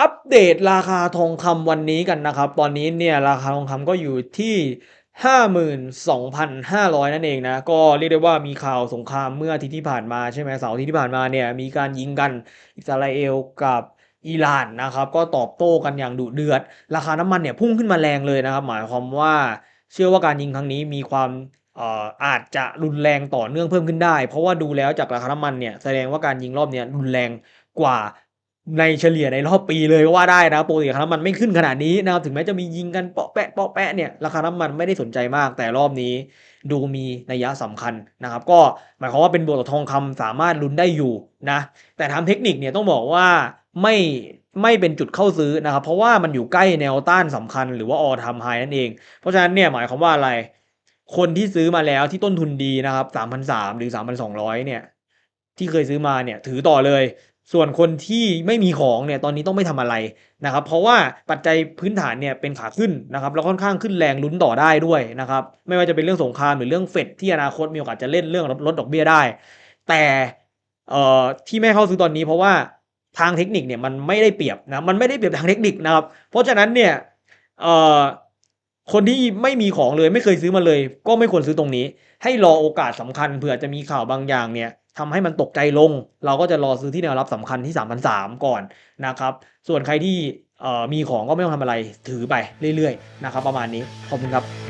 อัปเดตราคาทองคำวันนี้กันนะครับ ตอนนี้เนี่ยราคาทองคำก็อยู่ที่ 52,500 นั่นเองนะ ก็เรียกได้ว่ามีข่าวสงครามเมื่ออาทิตย์ที่ผ่านมาใช่ไหมเสาร์ที่ผ่านมาเนี่ยมีการยิงกันอิสราเอลกับอิหร่านนะครับ ก็ตอบโต้กันอย่างดุเดือด ราคาน้ำมันเนี่ยพุ่งขึ้นมาแรงเลยนะครับ หมายความว่าเชื่อว่าการยิงครั้งนี้มีความอ่ออาจจะรุนแรงต่อเนื่องเพิ่มขึ้นได้ เพราะว่าดูแล้วจากราคาน้ำมันเนี่ยแสดงว่าการยิงรอบเนี้ยรุนแรงกว่า ในเฉลี่ยในรอบปีเลยก็ว่าได้นะปกติราคาน้ำมันไม่ขึ้นขนาดนี้นะครับถึงแม้จะมียิงกันเปาะแปะเปาะแปะเนี่ยราคาน้ำมันไม่ได้สนใจมาก แต่รอบนี้ดูมีนัยสำคัญนะครับ ก็หมายความว่าเป็นบวกต่อทองคำสามารถลุ้นได้อยู่นะ แต่ทางเทคนิคเนี่ยต้องบอกว่าไม่ไม่เป็นจุดเข้าซื้อนะครับ เพราะว่ามันอยู่ใกล้แนวต้านสำคัญหรือว่า all time high นั่นเอง เพราะฉะนั้นเนี่ยหมายความว่าอะไร คนที่ซื้อมาแล้วที่ต้นทุนดีนะครับ3,300หรือ3,200เนี่ยที่เคยซื้อมาเนี่ยถือต่อเลย ส่วนคนที่ไม่มีของเนี่ยตอนนี้ต้องไม่ทำอะไรนะครับ เพราะว่าปัจจัยพื้นฐานเนี่ยเป็นขาขึ้นนะครับแล้วค่อนข้างขึ้นแรงลุ้นต่อได้ด้วยนะครับไม่ว่าจะเป็นเรื่องสงครามหรือเรื่องเฟดที่อนาคตมีโอกาสจะเล่นเรื่องลดดอกเบี้ยได้ แต่เอ่อที่ไม่เข้าซื้อตอนนี้เพราะว่าทางเทคนิคเนี่ยมันไม่ได้เปรียบนะมันไม่ได้เปรียบทางเทคนิคนะครับเพราะฉะนั้นเนี่ยเอ่อ คนที่ไม่มีของเลยไม่เคยซื้อมาเลย ก็ไม่ควรซื้อตรงนี้ ให้รอโอกาสสำคัญเผื่อจะมีข่าวบางอย่างเนี่ยทำให้มันตกใจลง เราก็จะรอซื้อที่แนวรับสำคัญที่3,300 ก่อนนะครับ ส่วนใครที่มีของก็ไม่ต้องทำอะไรถือไปเรื่อยๆนะครับประมาณนี้ขอบคุณครับ